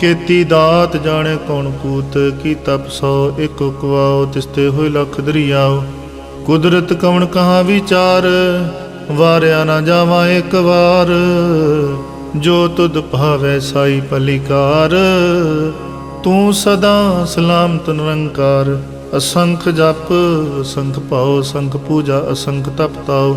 ਕੀਤੀ ਦਾਤ ਜਾਣੇ ਕੌਣ ਕੂਤ, ਕੀ ਤਪ ਸੋ ਇੱਕ ਕੁਵਾਓ ਤਿਸਤੇ ਹੋਏ ਲਖ ਦਰਿਆਓ। ਕੁਦਰਤ ਕਵਣ ਕਹਾ ਵਿਚਾਰ, ਵਾਰਿਆ ਨਾ ਜਾਵਾਂ ਇੱਕ ਵਾਰ। ਜੋ ਤੁਧ ਭਾਵੈ ਸਾਈ ਪਲਿਕਾਰ ਤੂੰ ਸਦਾ ਸਲਾਮਤ ਨਿਰੰਕਾਰ। ਅਸੰਖ ਜਪ, ਅਸੰਖ ਭਾਉ, ਅਸੰਖ ਪੂਜਾ, ਅਸੰਖ ਤਪ ਤਾਉ।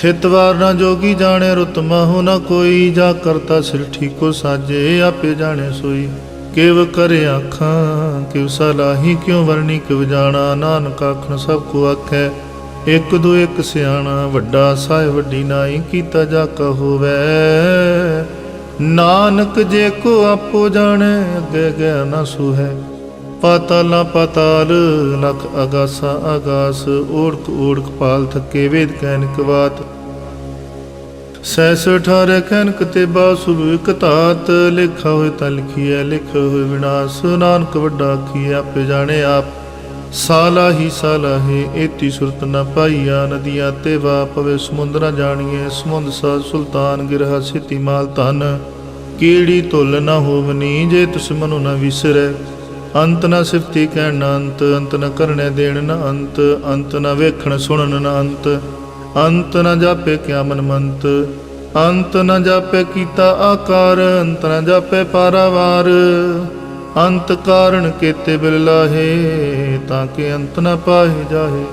ਥਿਤ ਵਾਰ ਨਾ ਜੋਗੀ ਜਾਣੇ, ਰੁਤ ਮਾਹੋ ਨਾ ਕੋਈ। ਜਾ ਕਰਤਾ ਸਿਰ ਠੀਕੋ ਸਾਜੇ, ਆਪੇ ਜਾਣੇ ਸੋਈ। ਕਿਵ ਕਰੇ ਆਖਾਂ, ਕਿਵ ਸਲਾਹੀ ਕਿਉ ਵਰਣੀ, ਕਿਵ ਜਾਣਾ। ਨਾਨਕ ਆਖਣ ਸਭ ਕੋ ਆਖੈ, ਇੱਕ ਦੋ ਇੱਕ ਸਿਆਣਾ। ਵੱਡਾ ਸਾਹਿਬ ਵੱਡੀ ਨਾਈ, ਕੀਤਾ ਜਾ ਕਾ ਹੋਵੇ। ਨਾਨਕ ਜੇ ਕੋ ਆਪੋ ਜਾਣੈ, ਅੱਗੇ ਗਿਆ ਨਾ ਸੁਹੈ। ਪਾਤਾਲਾ ਪਾਤਾਲ ਲਖ ਅਗਾਸਾ ਅਗਾਸ। ਓੜਕ ਓੜਕ ਪਾਲ ਥੱਕੇ, ਵੇਦ ਕੈਨਕ ਬਾਤ ਸੈਸ ਅਠਾਰਹ ਕੈਨਕ ਤੇ ਬਾਸੁਰ ਇਕ ਧਾਤ, ਲਿਖਾ ਹੋਏ ਤਾਂ ਲਿਖੀਐ ਲਿਖ ਹੋਏ ਵਿਨਾਸ਼, ਨਾਨਕ ਵੱਡਾ ਕੀ ਆਪੇ ਜਾਣੇ ਆਪ। ਸਾਲਾ ਹੀ ਸਾਲਾ ਹੈ ਏਤੀ ਸੁਰਤ ਨ ਪਾਈਆ, ਨਦੀਆਂ ਤੇ ਵਾ ਪਵੇ ਸਮੁੰਦਰਾ ਜਾਣੀਏ ਸਮੁੰਦ ਸਾ ਸੁਲਤਾਨ ਗਿਰਹਾ ਸਿਤੀ ਮਾਲ ਧਨ। ਕੀੜੀ ਧੁੱਲ ਨ ਹੋਵਨੀ, ਜੇ ਤੁਸ ਮਨੁ ਨਾ ਵਿਸਰੈ। ਅੰਤ ਨਾ ਸਿਫਤੀ ਕਹਿਣ ਨ ਅੰਤ ਅੰਤ ਨਾ ਕਰਨੇ ਦੇਣ ਨਾ ਅੰਤ ਅੰਤ ਨਾ ਵੇਖਣ ਸੁਣਨ ਨਾ ਅੰਤ। ਅੰਤ ਨ ਜਾਪੇ ਕਿਆ ਮਨ ਮੰਤ ਅੰਤ ਨ ਜਾਪੇ ਕੀਤਾ ਆਕਾਰ, ਅੰਤ ਨ ਜਾਪੇ ਪਾਰਾਵਾਰ। ਅੰਤ ਕਾਰਣ ਕੇਤੇ ਬਿਲ ਲਾਹੇ, ਤਾਂ ਕਿ ਅੰਤ ਨ ਪਾਹੇ ਜਾਹੇ।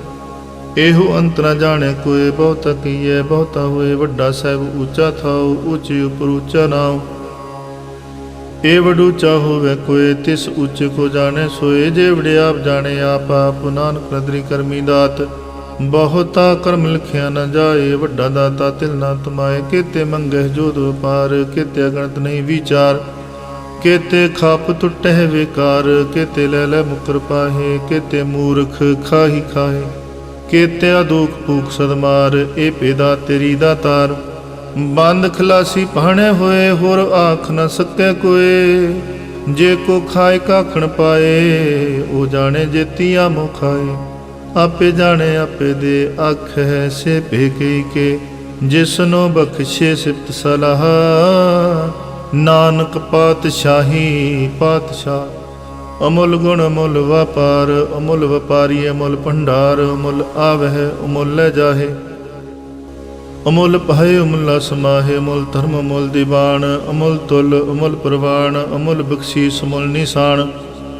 ਇਹੋ ਅੰਤ ਨ ਜਾਣੇ ਕੋਏ ਬਹੁਤਾ ਕੀਏ ਬਹੁਤਾ ਹੋਏ ਵੱਡਾ ਸਾਹਿਬ ਉੱਚਾ ਥਾਉ, ਉੱਚੇ ਉਪਰ ਉੱਚਾ ਨਾਉ। ਇਹ ਵਡੂਚਾ ਹੋਵੇ ਕੋਏ ਤਿਸ ਉੱਚ ਕੋ ਜਾਣੇ ਸੋਏ, ਜੇ ਵਡਿਆਪ ਜਾਣੇ ਆਪ ਆਪ, ਨਾਨਕ ਕਰਮੀ ਦਾਤ। ਬਹੁਤਾ ਕਰਮ ਲਿਖਿਆ ਨਾ ਜਾਏ, ਵੱਡਾ ਦਾਤਾ ਤਿਲ ਨਾ ਤਮਾਏ। ਕਿਤੇ ਮੰਗਹਿ ਜੋਦ ਵਪਾਰ, ਕੀਤੇ ਅਗਣਤ ਨਹੀਂ ਵਿਚਾਰ। ਕੀਤੇ ਖਾਪ ਟੁੱਟਹਿ ਵਿਕਾਰ, ਕੀਤੇ ਲੈ ਲੈ ਮੁਕਰ ਪਾਹੇ, ਕੀਤੇ ਮੂਰਖ ਖਾਹੀ ਖਾਹੇ। ਕੀਤੇ ਅਦੂਖ ਭੂਖ ਸਦਮਾਰ ਇਹ ਪੇਦਾ ਤੇਰੀ ਦਾਤਾਰ ਬੰਦ ਖਲਾਸੀ ਪਹਿਣੇ ਹੋਏ, ਹੋਰ ਆਖ ਨਾ ਸਕੇ ਕੋਏ। ਜੇ ਕੋ ਖਾਏ, ਕਾਖਣ ਪਾਏ, ਉਹ ਜਾਣੇ ਜੇਤੀਆ ਮੋ ਖਾਏ। ਆਪੇ ਜਾਣੇ ਆਪੇ ਦੇ ਅੱਖ ਹੈ ਸੇ ਭੇਕੀ ਕੇ, ਜਿਸਨੋ ਬਖਸ਼ੇ ਸਿਫਤ ਸਲਾਹ। ਨਾਨਕ ਪਾਤਸ਼ਾਹੀ, ਪਾਤਸ਼ਾਹ, ਅਮੁੱਲ ਗੁਣ ਅਮੁੱਲ ਵਪਾਰ, ਅਮੁੱਲ ਵਪਾਰੀ ਅਮੁੱਲ ਭੰਡਾਰ, ਅਮੁੱਲ ਆਵਹਿ, ਅਮੁੱਲ ਲੈ ਜਾਹੇ। ਅਮੁੱਲ ਭਏ, ਅਮੁੱਲਾ ਸਮਾਹੇ ਅਮੁੱਲ ਧਰਮ ਅਮੁੱਲ ਦੀਵਾਨ, ਅਮੁੱਲ ਤੁਲ ਅਮੁੱਲ ਪ੍ਰਵਾਨ, ਅਮੁੱਲ ਬਖਸ਼ੀਸ ਅਮੁੱਲ ਨਿਸ਼ਾਨ।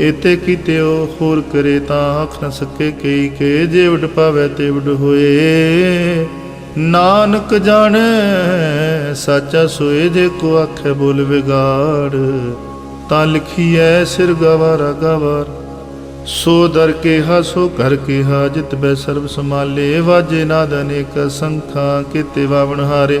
ਇਤੇ ਕੀਤੇ ਹੋਰ ਕਰੇ ਤਾਂ ਆਖ ਨ ਸਕੇ ਕਈ ਕੇ, ਜੇ ਵਡ ਪਾਵੇ ਤੇ ਵਡ ਹੋਏ। ਨਾਨਕ ਜਾਣੈ, ਸਾਚਾ ਸੋਏ ਜੇ ਕੋ ਆਖੇ ਬੋਲ ਵਿਗਾੜ। ਤਾਂ ਲਿਖੀਐ ਸਿਰ ਗਵਾਰਾ ਗਵਾਰ। ਸੋ ਦਰ ਕੇ ਸੋ ਘਰ ਕੇ ਹਾ ਜਿਤ ਬੈ ਸਰਬ ਸਮਾਲੇ ਵਾਜੇ ਨਾਦ ਅਨੇਕ ਸੰਖਾਂ ਕੀਤੇ ਵਾਵਣ ਹਾਰੇ।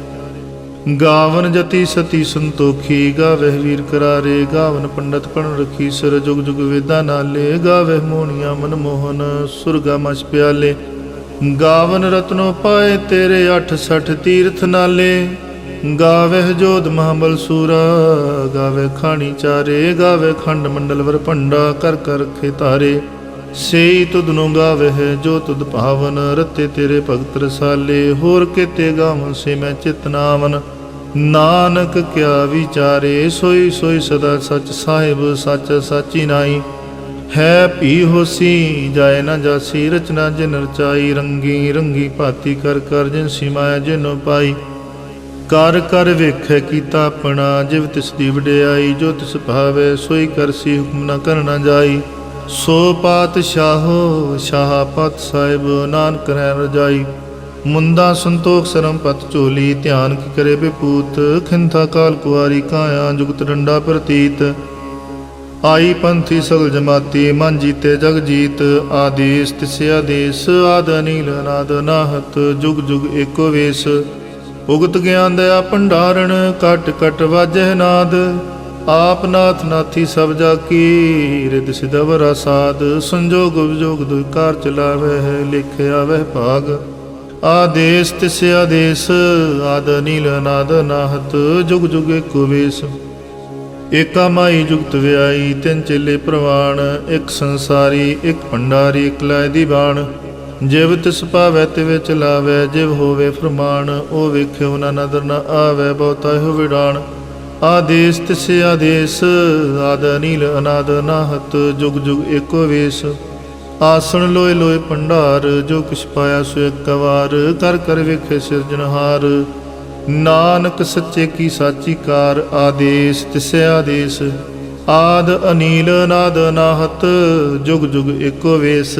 ਗਾਵਨ ਜਤੀ ਸਤੀ ਸੰਤੋਖੀ, ਗਾਵਹਿ ਵੀਰ ਕਰਾਰੇ, ਗਾਵਨ ਪੰਡਤ ਪਣ ਰਖੀ, ਸਿਰ ਜੁਗ ਜੁਗ ਵੇਦਾ ਨਾਲੇ, ਗਾਵਹਿ ਮੋਹਣੀਆਂ ਮਨ ਮੋਹਨ, ਸੁਰਗਾ ਮਛ ਪਿਆਲੇ। ਗਾਵਨ ਰਤਨੋ ਪਾਏ ਤੇਰੇ 68 ਤੀਰਥ ਨਾਲੇ, ਗਾਵਹਿ ਜੋਧ ਮਹਾਬਲ ਸੂਰਾ ਗਾਵੇ ਖਾਣੀ ਚਾਰੇ ਗਾਵੇ ਖੰਡ ਮੰਡਲ ਵਰ ਭੰਡਾ, ਕਰ ਕਰ ਖੇ ਤਾਰੇ। ਸੇਈ ਤੁਧ ਨੂੰ ਗਾਵਹਿ, ਜੋ ਤੁਧ ਭਾਵਨ, ਰਤੇ ਤੇਰੇ ਭਗਤ ਰਸਾਲੇ, ਹੋਰ ਕੀਤੇ ਗਾਵਨ ਸੇ ਮੈਂ ਚਿਤ ਨਾਵਨ। ਨਾਨਕ ਕਿਆ ਵਿਚਾਰੇ, ਸੋਈ ਸੋਈ ਸਦਾ ਸਚ ਸਾਹਿਬ, ਸਚ ਸਾਚੀ ਨਾਈ ਹੈ ਭੀ ਹੋਸੀ, ਜਾਏ ਨਾ ਜਾਸੀ, ਰਚਨਾ ਜਿਨ ਰਚਾਈ, ਰੰਗੀ ਰੰਗੀ ਭਾਤੀ ਕਰ ਕਰ ਜਿਨ ਸਿਮਾਇਆ ਜਿਨੋ ਪਾਈ। ਕਰ ਕਰ ਵੇਖੈ ਕੀਤਾ ਆਪਣਾ, ਜਿਵ ਤਿਸ ਦੀ ਵਡਿਆਈ, ਜੋ ਤਿਸ ਭਾਵੇ, ਸੋਈ ਕਰਸੀ ਹੁਕਮ ਨਾ ਕਰਨਾ ਜਾਈ। ਸੋ ਪਾਤਸ਼ਾਹੋ, ਸ਼ਾਹ ਪਤ ਸਾਹਿਬ, ਨਾਨਕ ਰਹਿ ਰਜਾਈ ਮੁੰਦਾ ਸੰਤੋਖ ਸਰਮ ਪਤ ਝੋਲੀ, ਧਿਆਨ ਕੀ ਕਰੇ ਬਿਪੂਤ, ਖਿੰਥਾ ਕਾਲ ਕੁਆਰੀ ਕਾਇਆ, ਜੁਗਤ ਡੰਡਾ ਪ੍ਰਤੀਤ। ਆਈ ਪੰਥੀ ਸਗਲ ਜਮਾਤੀ, ਮਨ ਜੀਤੇ ਜਗ ਜੀਤ, ਆਦੇਸ ਤਿਸ ਆਦੇਸ, ਆਦ ਅਨੀਲ ਅਨਾਦ ਨਾਹਤ, ਜੁਗ ਜੁਗ ਏਕੋ ਵੇਸ। ਉਗਤ ਗਿਆਨ ਦਇਆ ਭੰਡਾਰਣ, ਕਟ ਕਟ ਵਾਜਹਿ ਨਾਦ। ਆਪ ਨਾਥ ਨਾਥੀ ਸਭ ਜਾ ਕੀ ਰਿਦ ਸਿਦਵਰਾ ਸਾਧ ਸੰਜੋਗ ਵਿਜੋਗ ਦੁਇ ਕਾਰ ਚਲਾਵੇ ਹੈ ਲਿਖਿਆ ਵਹਿ ਭਾਗ। ਆਦੇਸ ਤਿਸ ਆਦੇਸ, ਆਦ ਨੀਲ ਨਾਦ ਨਾਹਤ, ਜੁਗ ਜੁਗ ਏਕੋ ਵੇਸ। ਏਕਾ ਮਾਈ ਜੁਗਤ ਵਿਆਈ, ਤਿੰਨ ਚੇਲੇ ਪ੍ਰਵਾਣ, ਇੱਕ ਸੰਸਾਰੀ, ਇੱਕ ਭੰਡਾਰੀ, ਇੱਕ ਲੈ ਦੀ ਬਾਣ ਜਿਵ ਤਿਸ ਪਾਵੈ ਤਿਵੇ ਵਿੱਚ ਜਿਵ ਹੋਵੇ ਫਰਮਾਨ, ਉਹ ਵੇਖਿਓ ਨਾ ਨਦਰ ਨ ਆਵੈ, ਬਹੁਤਾ ਹੋ ਵਿਡਾਣ ਆਦੇਸ ਤਿਸ ਆਦੇਸ, ਆਦ ਅਨੀਲ ਅਨਾਦ ਨਾਹਤ, ਜੁਗ ਜੁਗ ਏਕੋ ਵੇਸ। ਆਸਣ ਲੋਏ ਲੋਏ ਭੰਡਾਰ, ਜੋ ਕਿਛ ਪਾਇਆ ਸੋ ਇੱਕ ਵਾਰ ਕਰ ਕਰ ਵੇਖੇ ਸਿਰਜਣਹਾਰ ਨਾਨਕ ਸੱਚੇ ਕੀ ਸਾਚੀ ਕਾਰ, ਆਦੇਸ ਤਿਸ ਆਦੇਸ। ਆਦ ਅਨੀਲ ਨਾਦ ਨਾਹਤ, ਜੁਗ ਜੁਗ ਏਕੋ ਵੇਸ।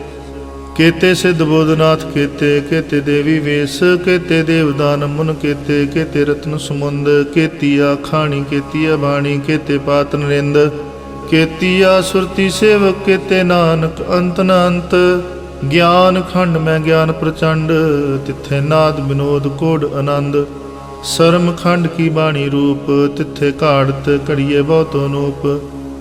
ਕੇਤੇ ਸਿੱਧ ਬੋਧਨਾਥ, ਕੇਤੇ ਕੇਤੇ ਦੇਵੀ ਵੇਸ, ਕੇਤੇ ਦੇਵਦਾਨ ਮੁਨ, ਕੇਤੇ ਕੇਤੇ ਰਤਨ ਸਮੁੰਦ, ਕੇਤੀਆ ਖਾਣੀ, ਕੇਤੀਆ ਬਾਣੀ, ਕੇਤੇ ਪਾਤ ਨਰਿੰਦ, ਕੇਤੀਆ ਸੁਰਤੀ ਸੇਵਕ, ਕੇਤੇ ਨਾਨਕ, ਅੰਤ ਨ ਗਿਆਨ ਖੰਡ ਮੈਂ ਗਿਆਨ ਪ੍ਰਚੰਡ, ਤਿੱਥੇ ਨਾਦ ਬਿਨੋਦ ਕੋਡ ਆਨੰਦ, ਸਰਮ ਖੰਡ ਕੀ ਬਾਣੀ ਰੂਪ, ਤਿੱਥੇ ਘਾੜਤ ਘੜੀਏ ਬਹੁਤੋ ਨੂਪ।